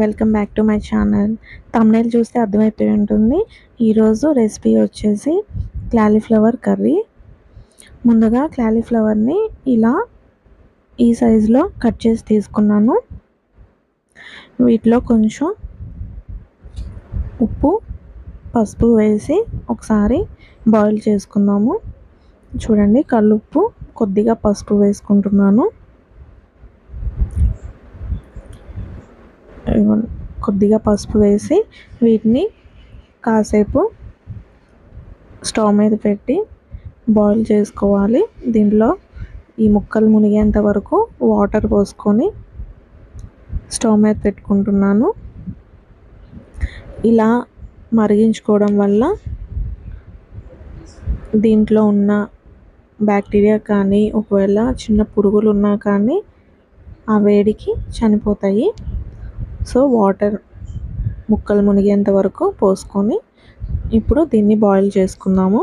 Welcome back to my channel. Thumbnail చూస్తే అర్థమైపోయి ఉంటుంది. ఈరోజు రెసిపీ వచ్చేసి క్లాలీఫ్లవర్ కర్రీ. ముందుగా క్లాలీఫ్లవర్ని ఇలా ఈ సైజులో కట్ చేసి తీసుకున్నాను. వీటిలో కొంచెం ఉప్పు పసుపు వేసి ఒకసారి బాయిల్ చేసుకుందాము. చూడండి కల్లుప్పు కొద్దిగా పసుపు వేసుకుంటున్నాను. కొద్దిగా పసుపు వేసి వీటిని కాసేపు స్టవ్ మీద పెట్టి బాయిల్ చేసుకోవాలి. దీంట్లో ఈ ముక్కలు మునిగేంత వరకు వాటర్ పోసుకొని స్టవ్ మీద పెట్టుకుంటున్నాను. ఇలా మరిగించుకోవడం వల్ల దీంట్లో ఉన్న బ్యాక్టీరియా కానీ ఒకవేళ చిన్న పురుగులు ఉన్నా కానీ ఆ వేడికి చనిపోతాయి. సో వాటర్ ముక్కలు మునిగేంత వరకు పోసుకొని ఇప్పుడు దీన్ని బాయిల్ చేసుకుందాము.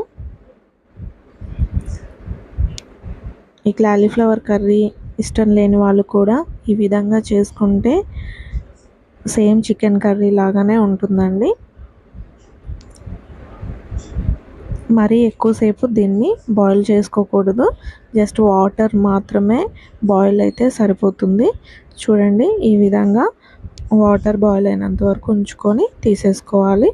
ఈ క్లాలీఫ్లవర్ కర్రీ ఇష్టం లేని వాళ్ళు కూడా ఈ విధంగా చేసుకుంటే సేమ్ చికెన్ కర్రీ లాగానే ఉంటుందండి. మరీ ఎక్కువసేపు దీన్ని బాయిల్ చేసుకోకూడదు. జస్ట్ వాటర్ మాత్రమే బాయిల్ అయితే సరిపోతుంది. చూడండి ఈ విధంగా వాటర్ బాయిల్ అయినంత వరకు ఉంచుకొని తీసేసుకోవాలి.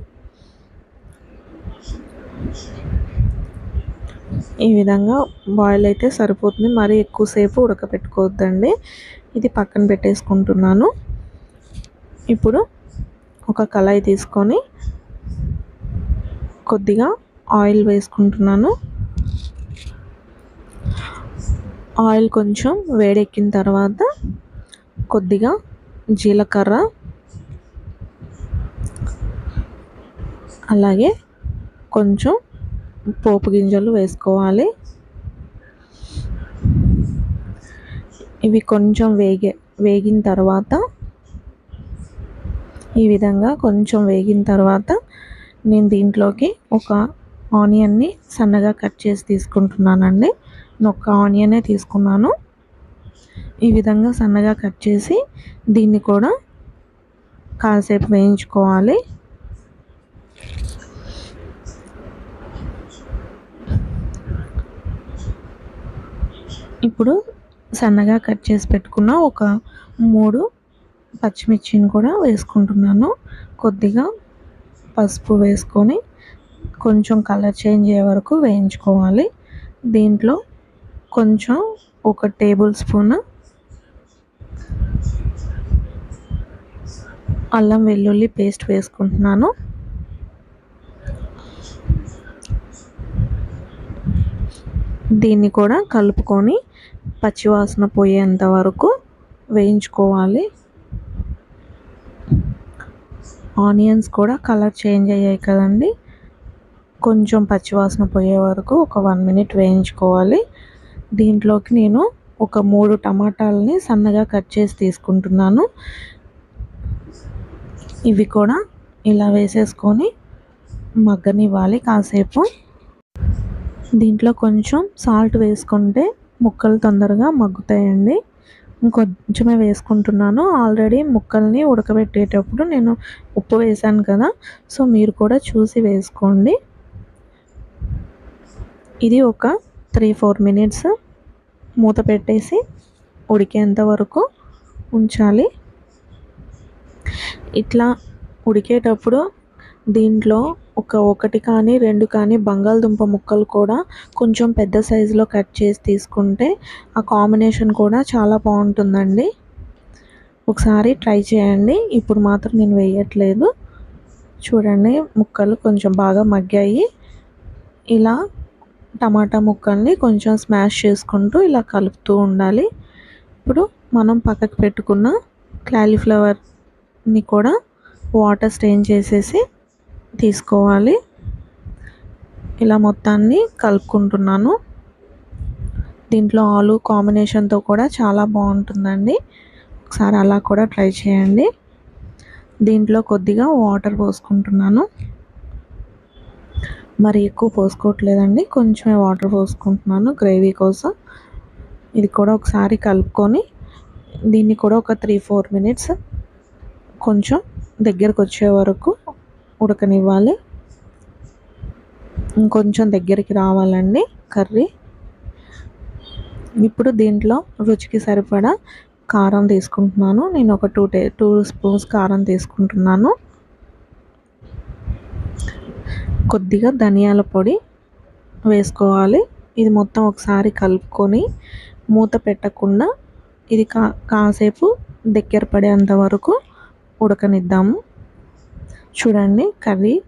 ఈ విధంగా బాయిల్ అయితే సరిపోతుంది. మరీ ఎక్కువసేపు ఉడకపెట్టుకోవద్దండి. ఇది పక్కన పెట్టేసుకుంటున్నాను. ఇప్పుడు ఒక కళాయి తీసుకొని కొద్దిగా ఆయిల్ వేసుకుంటున్నాను. ఆయిల్ కొంచెం వేడెక్కిన తర్వాత కొద్దిగా జీలకర్ర అలాగే కొంచెం పోపు గింజలు వేసుకోవాలి. ఇవి కొంచెం వేగే వేగిన తర్వాత ఈ విధంగా కొంచెం వేగిన తర్వాత నేను దీంట్లోకి ఒక ఆనియన్ని సన్నగా కట్ చేసి తీసుకుంటున్నానండి. నేను ఒక ఆనియనే తీసుకున్నాను. ఈ విధంగా సన్నగా కట్ చేసి దీన్ని కూడా కాసేపు వేయించుకోవాలి. ఇప్పుడు సన్నగా కట్ చేసి పెట్టుకున్న ఒక మూడు పచ్చిమిర్చిని కూడా వేసుకుంటున్నాను. కొద్దిగా పసుపు వేసుకొని కొంచెం కలర్ చేంజ్ అయ్యే వరకు వేయించుకోవాలి. దీంట్లో కొంచెం ఒక టేబుల్ స్పూన్ అల్లం వెల్లుల్లి పేస్ట్ వేసుకుంటున్నాను. దీన్ని కూడా కలుపుకొని పచ్చివాసన పోయేంత వరకు వేయించుకోవాలి. ఆనియన్స్ కూడా కలర్ చేంజ్ అయ్యాయి కదండి. కొంచెం పచ్చివాసన పోయే వరకు ఒక వన్ మినిట్ వేయించుకోవాలి. దీంట్లోకి నేను ఒక మూడు టమాటాలని సన్నగా కట్ చేసి తీసుకుంటున్నాను. ఇవి కూడా ఇలా వేసేసుకొని మగ్గనివ్వాలి కాసేపు. దీంట్లో కొంచెం సాల్ట్ వేసుకుంటే ముక్కలు తొందరగా మగ్గుతాయండి. ఇంకొంచమే వేసుకుంటున్నాను. ఆల్రెడీ ముక్కల్ని ఉడకబెట్టేటప్పుడు నేను ఉప్పు వేసాను కదా సో మీరు కూడా చూసి వేసుకోండి. ఇది ఒక త్రీ ఫోర్ మినిట్స్ మూత పెట్టేసి ఉడికేంత వరకు ఉంచాలి. ఇట్లా ఉడికేటప్పుడు దీంట్లో ఒక ఒకటి కానీ రెండు కానీ బంగాళదుంప ముక్కలు కూడా కొంచెం పెద్ద సైజులో కట్ చేసి తీసుకుంటే ఆ కాంబినేషన్ కూడా చాలా బాగుంటుందండి. ఒకసారి ట్రై చేయండి. ఇప్పుడు మాత్రం నేను వేయట్లేదు. చూడండి ముక్కలు కొంచెం బాగా మగ్గాయి. ఇలా టమాటా ముక్కల్ని కొంచెం స్మాష్ చేసుకుంటూ ఇలా కలుపుతూ ఉండాలి. ఇప్పుడు మనం పక్కకు పెట్టుకున్న క్యాలీఫ్లవర్ని కూడా వాటర్ స్టెయిన్ చేసేసి తీసుకోవాలి. ఇలా మొత్తాన్ని కలుపుకుంటున్నాను. దీంట్లో ఆలు కాంబినేషన్తో కూడా చాలా బాగుంటుందండి. ఒకసారి అలా కూడా ట్రై చేయండి. దీంట్లో కొద్దిగా వాటర్ పోసుకుంటున్నాను. మరి ఎక్కువ పోసుకోవట్లేదండి. కొంచెమే వాటర్ పోసుకుంటున్నాను గ్రేవీ కోసం. ఇది కూడా ఒకసారి కలుపుకొని దీన్ని కూడా ఒక త్రీ ఫోర్ మినిట్స్ కొంచెం దగ్గరకు వచ్చే వరకు ఉడకనివ్వాలి. ఇంకొంచెం దగ్గరికి రావాలండి కర్రీ. ఇప్పుడు దీంట్లో రుచికి సరిపడా కారం తీసుకుంటున్నాను. నేను ఒక టూ టే టూ స్పూన్స్ కారం తీసుకుంటున్నాను. కొద్దిగా ధనియాల పొడి వేసుకోవాలి. ఇది మొత్తం ఒకసారి కలుపుకొని మూత పెట్టకుండా ఇది కా కాసేపు దగ్గర పడేంత వరకు ఉడకనిద్దాము. చూడండి కర్రీ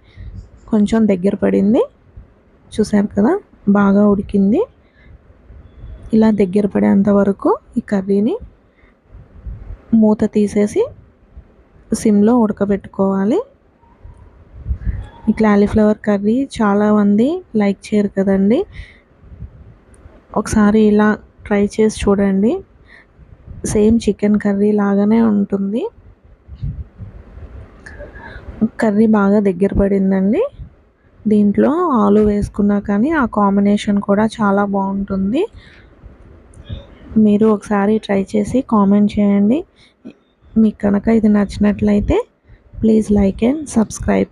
కొంచెం దగ్గర పడింది. చూసారు కదా? బాగా ఉడికింది. ఇలా దగ్గర పడేంత వరకు ఈ కర్రీని మూత తీసేసి సిమ్లో ఉడకబెట్టుకోవాలి. ఈ క్యాలీఫ్లవర్ కర్రీ చాలామంది లైక్ చేయరు కదండి. ఒకసారి ఇలా ట్రై చేసి చూడండి. సేమ్ చికెన్ కర్రీ లాగానే ఉంటుంది. కర్రీ బాగా దగ్గర పడిందండి. దీంట్లో ఆలు వేసుకున్నా కానీ ఆ కాంబినేషన్ కూడా చాలా బాగుంటుంది. మీరు ఒకసారి ట్రై చేసి కామెంట్ చేయండి. మీకు కనుక ఇది నచ్చినట్లయితే ప్లీజ్ లైక్ అండ్ సబ్స్క్రైబ్